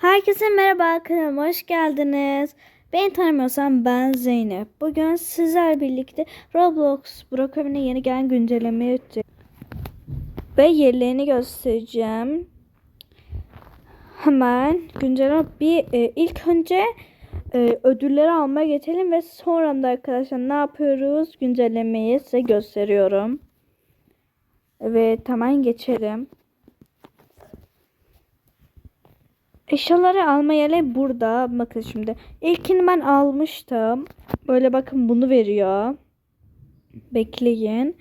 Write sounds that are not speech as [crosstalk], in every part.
Herkese merhaba kanalıma hoş geldiniz. Beni tanımıyorsan ben Zeynep. Bugün sizler birlikte Roblox Brookhaven'e yeni gelen güncellemeyi yapacağım. Ve yerlerini göstereceğim. Hemen güncelleme bir e, ilk önce e, ödülleri almaya geçelim ve sonra da arkadaşlar ne yapıyoruz güncellemeyi size gösteriyorum. Evet hemen geçelim. Eşyaları alma yeri burada. Bakın şimdi. İlkini ben almıştım. Böyle bakın bunu veriyor. Bekleyin.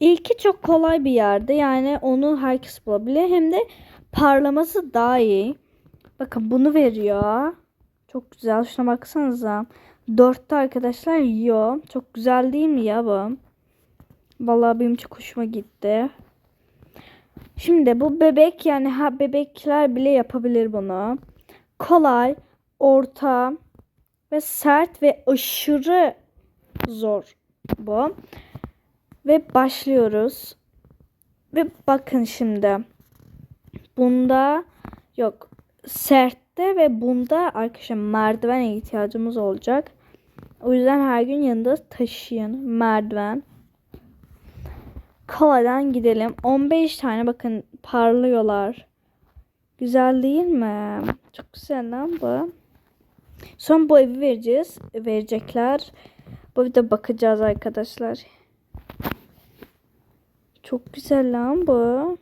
İlki çok kolay bir yerde. Yani onu herkes bulabilir. Hem de parlaması daha iyi. Bakın bunu veriyor. Çok güzel. Şuna baksanıza. Dörtte arkadaşlar yiyor. Çok güzel değil mi ya bu? Vallahi benim çok hoşuma gitti. Şimdi bu bebek yani ha bebekler bile yapabilir bunu. Kolay, orta ve sert ve aşırı zor bu. Ve başlıyoruz. Ve bakın şimdi. Bunda yok sertte ve bunda arkadaşlar merdiven ihtiyacımız olacak. O yüzden her gün yanında taşıyın merdiven kolaydan gidelim. 15 tane bakın parlıyorlar. Güzel değil mi? Çok güzel lan bu. Son bu evi vereceğiz. Verecekler. Bu evde bakacağız arkadaşlar. Çok güzel lan bu.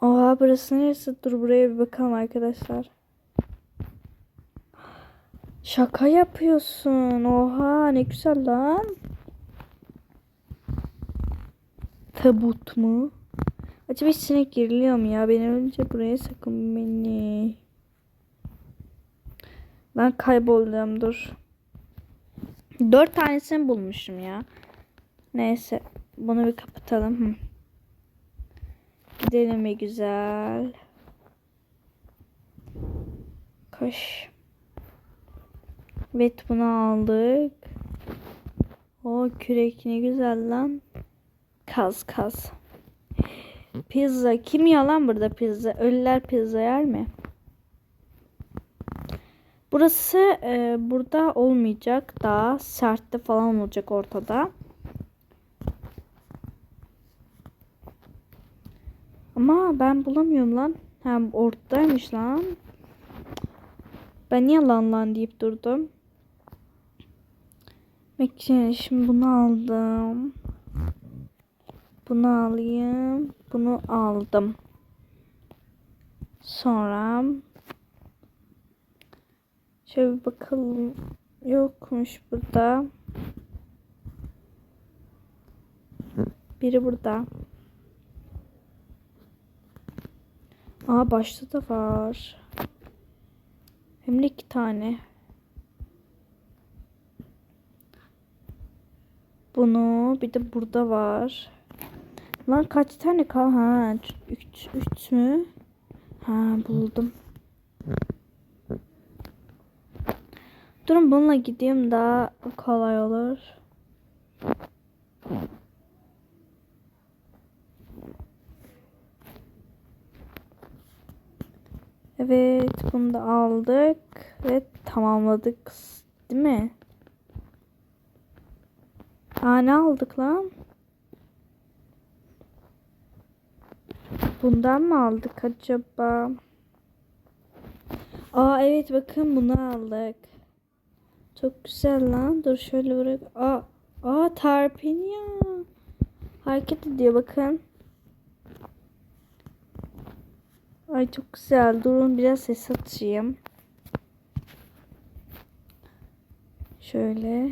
Oha burası neresi? Dur buraya bir bakalım arkadaşlar. Şaka yapıyorsun. Oha ne güzel lan. Tabut mu? Acaba hiç sinek giriliyor mu ya? Beni önce buraya sakın beni. Ben kayboldum dur. Dört tanesini bulmuşum ya. Neyse. Bunu bir kapatalım. Hı. Gidelim bir güzel. Koş. Evet bunu aldık. O kürek ne güzel lan. Kaz kaz. Pizza. Kim yalan burada pizza? Ölüler pizza yer mi? Burası e, burada olmayacak. Daha sertte falan olacak ortada. Ama ben bulamıyorum lan. Hem ortadaymış lan. Ben niye lan lan deyip durdum. Bekle şimdi bunu aldım. Bunu alayım. Bunu aldım. Sonra şöyle bir bakalım. Yokmuş burada. Biri burada. Aa başta da var. Hem de iki tane. Bunu bir de burada var. Lan kaç tane kal? Ha, 3 3 mü? Ha, buldum. Durun bununla gideyim daha kolay olur. Evet, bunu da aldık ve tamamladık. Değil mi? Aa ne aldık lan? Bundan mı aldık acaba? Aa evet bakın bunu aldık. Çok güzel lan. Dur şöyle bırak. Aa, aa tarpin ya. Hareket ediyor bakın. Ay çok güzel. Durun biraz ses açayım. Şöyle.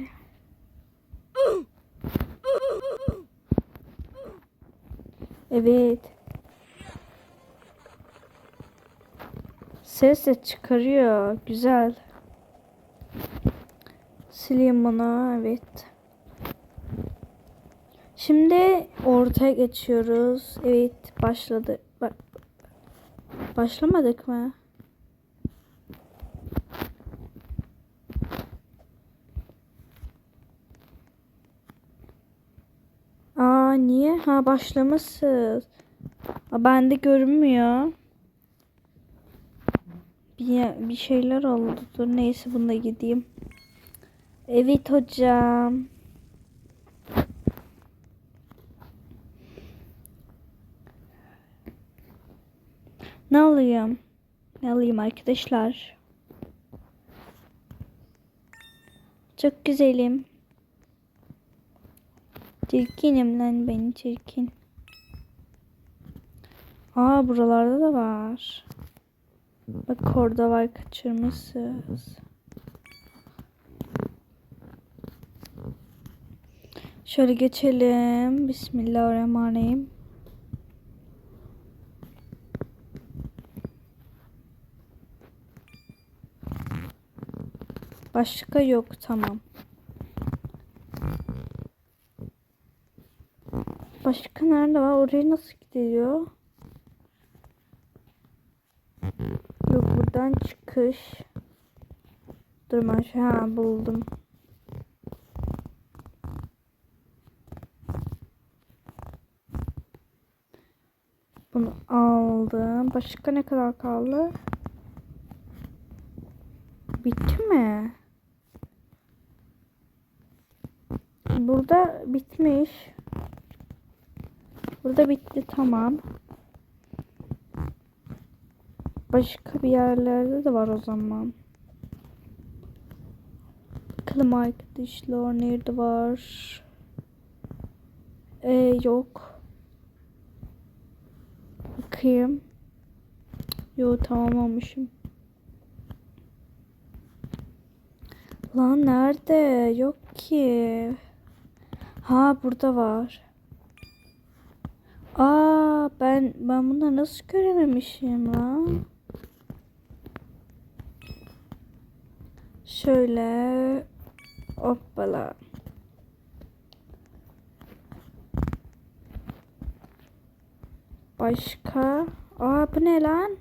Evet. Ses de çıkarıyor. Güzel. Sileyim bunu. Evet. Şimdi ortaya geçiyoruz. Evet başladı. Ba başlamadık mı? Aa niye? Ha başlamışsınız. Aa, bende görünmüyor. Bir, bir şeyler oldu. Dur neyse bunda gideyim. Evet hocam. Ne alayım? Ne alayım arkadaşlar? Çok güzelim. Çirkinim lan ben çirkin. Aa buralarda da var. Bak orada var kaçırmışsınız. Şöyle geçelim. Bismillahirrahmanirrahim. Başka yok tamam. Başka nerede var? Oraya nasıl gidiyor? Yok buradan çıkış. Dur ha buldum. Bunu aldım. Başka ne kadar kaldı? Bitti mi? Burada bitmiş. Burada bitti tamam. Başka bir yerlerde de var o zaman. Bakalım arkadaşlar nerede var? Ee, yok. Bakayım. Yo tamam olmuşum. Lan nerede? Yok ki. Ha burada var. Aa ben ben bunları nasıl görememişim lan? Şöyle hoppala. Başka? Aa bu ne lan?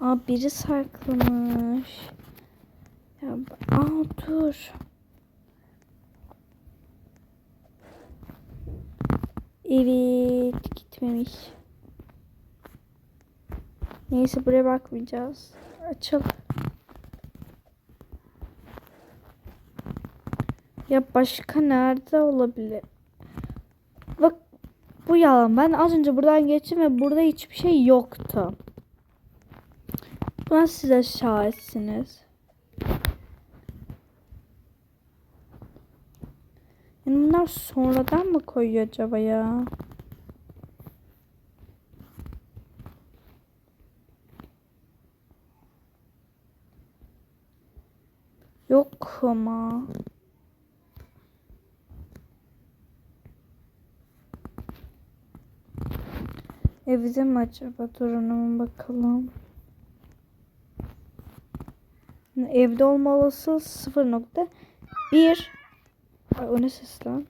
Aa biri saklamış. Ya, aa dur. Evet gitmemiş. Neyse buraya bakmayacağız. Açıl. Ya başka nerede olabilir? Bak bu yalan. Ben az önce buradan geçtim ve burada hiçbir şey yoktu. Buna size şahitsiniz. Yani bunlar sonradan mı koyuyor acaba ya? Yok ama. Evde mi acaba? Durun bakalım. Evde olma olasılığı 0.1 Ay o ne ses lan?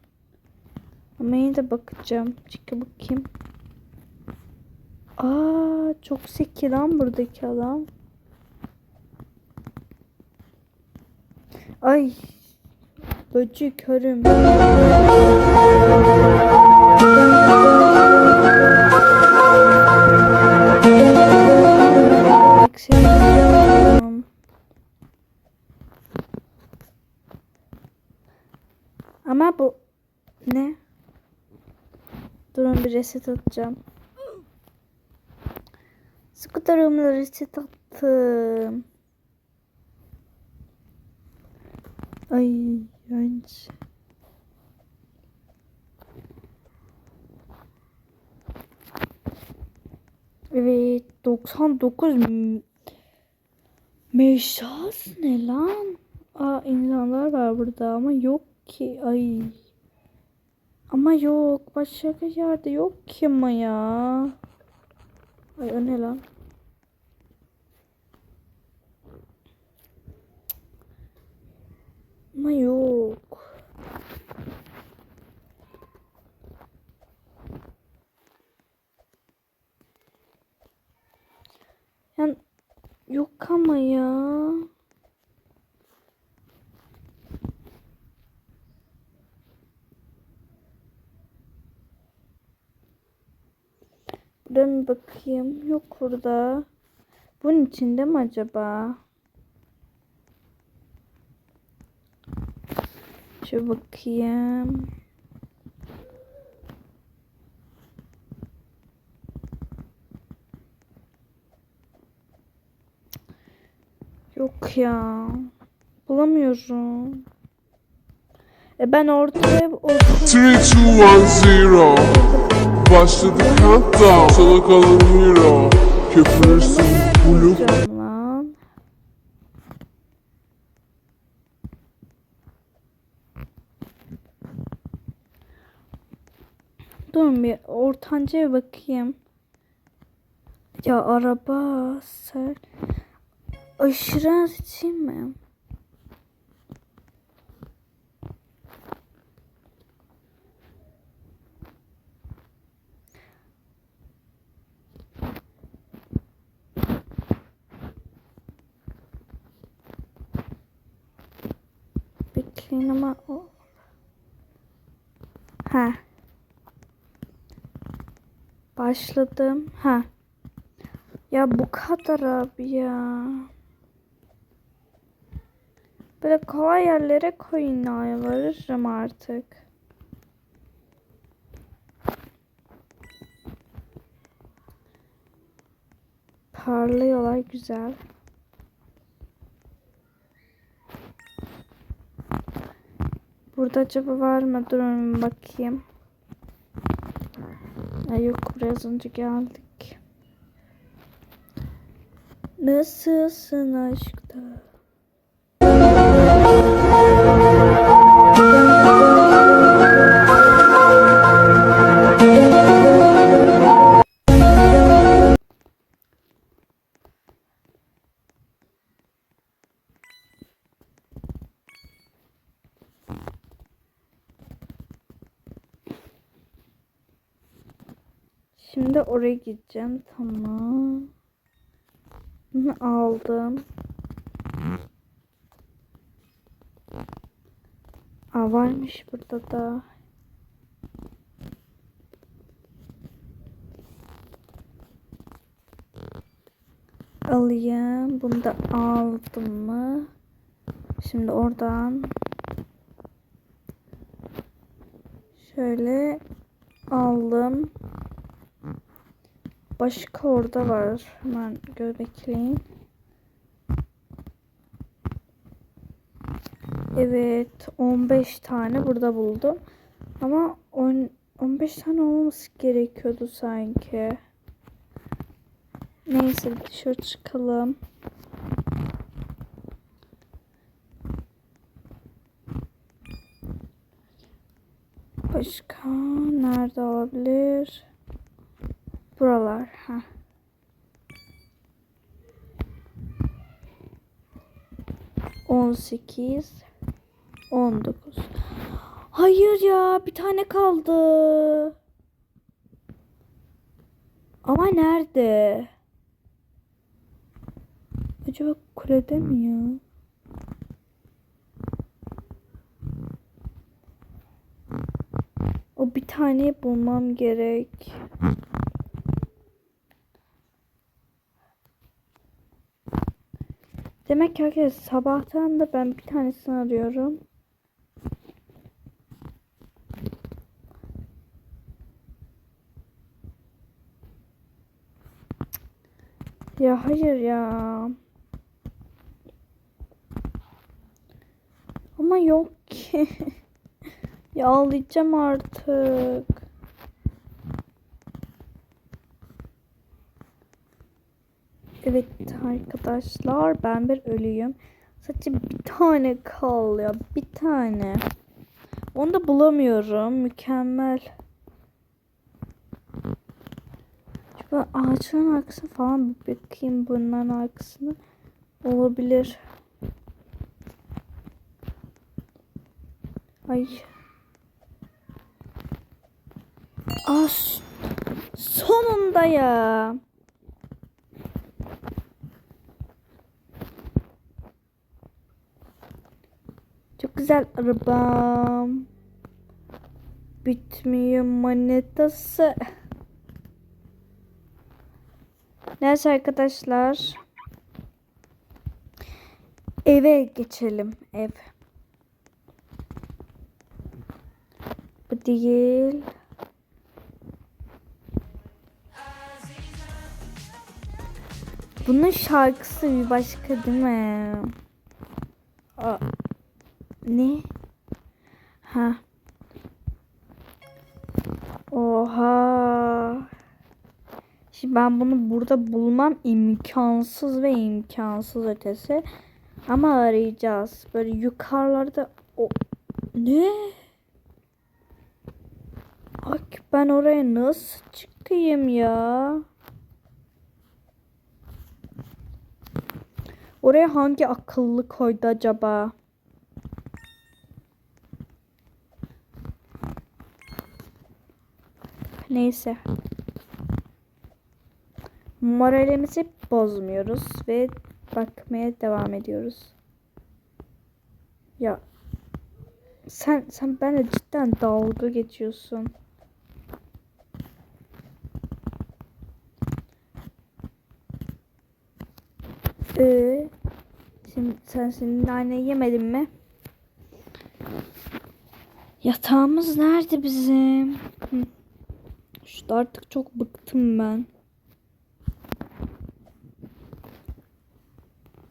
Ama yine de bakacağım. Çıkı bakayım. Aa çok zeki lan buradaki adam. Ay böcek karım. Seviyorum. Ama bu ne? Durun bir reset atacağım. Skuterımla reset attım. Ay iğrenç. Evet 99 m- Meşas ne lan? Aa insanlar var burada ama yok ki. Ay. Ama yok. Başka bir yerde yok ki ama ya. Ay o ne lan? Ama yok. Yani yok ama ya. Bakayım. Yok burada. Bunun içinde mi acaba? Şu bakayım. Yok ya. Bulamıyorum. E ben ortaya ortaya 3, 2, 1, 0 Başladı countdown Sana kalan hero Köpürürsün lan. Durun bir ortancaya bakayım. Ya araba ser. Aşırı az içeyim Bekleyin ama o... Ha. Başladım. Ha. Ya bu kadar abi ya. Böyle kolay yerlere koyun varırım artık. Parlıyorlar güzel. Burada acaba var mı? Durun bakayım. Ay yok buraya az önce geldik. Nasılsın aşkta? Şimdi oraya gideceğim. Tamam. Bunu aldım. Aa varmış burada da. Alayım. Bunu da aldım mı? Şimdi oradan şöyle aldım. Başka orada var. Hemen gör bekleyin. Evet 15 tane burada buldum. Ama 10, 15 tane olmaması gerekiyordu sanki. Neyse dışarı çıkalım. Başka nerede olabilir? Buralar. Ha. On sekiz. On dokuz. Hayır ya bir tane kaldı. Ama nerede? Acaba kulede mi ya? O bir tane bulmam gerek. Demek ki arkadaşlar sabahtan da ben bir tanesini arıyorum. Ya hayır ya. Ama yok ki. [laughs] ya ağlayacağım artık. Evet arkadaşlar ben bir ölüyüm. Sadece bir tane kalıyor. Bir tane. Onu da bulamıyorum. Mükemmel. Şöyle ağaçların arkasına falan bir bakayım bunların arkasında. Olabilir. Ay. As. Sonunda ya. Çok güzel arabam. Bitmiyor manetası. Neyse arkadaşlar. eve geçelim. Ev. Bu değil. Bunun şarkısı bir başka değil mi? Aa, ne? Ha. Oha. Şimdi ben bunu burada bulmam imkansız ve imkansız ötesi. Ama arayacağız. Böyle yukarılarda o ne? Ak ben oraya nasıl çıkayım ya? Oraya hangi akıllı koydu acaba? Neyse. Moralimizi bozmuyoruz ve bakmaya devam ediyoruz. Ya sen sen benimle cidden dalga geçiyorsun. Ee, şimdi sen senin naneyi yemedin mi? Yatağımız nerede bizim? Şurada artık çok bıktım ben.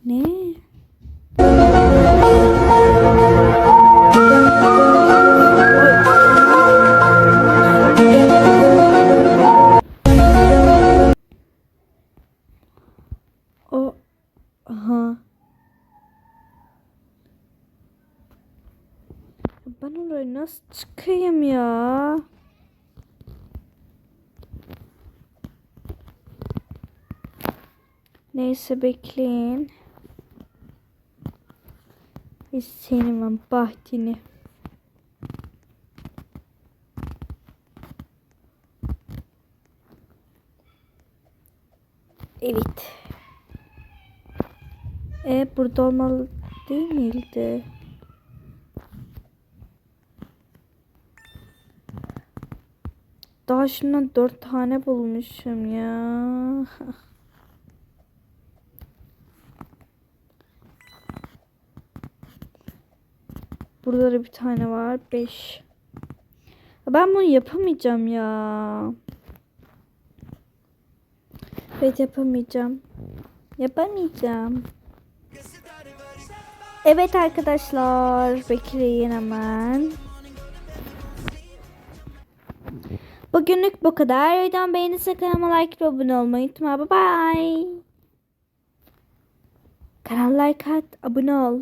Ne? Neyse bekleyin. Senin ben bahtini. Evet. E burada olmalı değil miydi? Daha şimdiden dört tane bulmuşum ya. [laughs] Burada da bir tane var. Beş. Ben bunu yapamayacağım ya. Evet yapamayacağım. Yapamayacağım. Evet arkadaşlar. Bekleyin hemen. Bugünlük bu kadar. Videomu beğenirseniz kanalıma like ve abone olmayı unutma. Bye bye. Kanala like at, abone ol.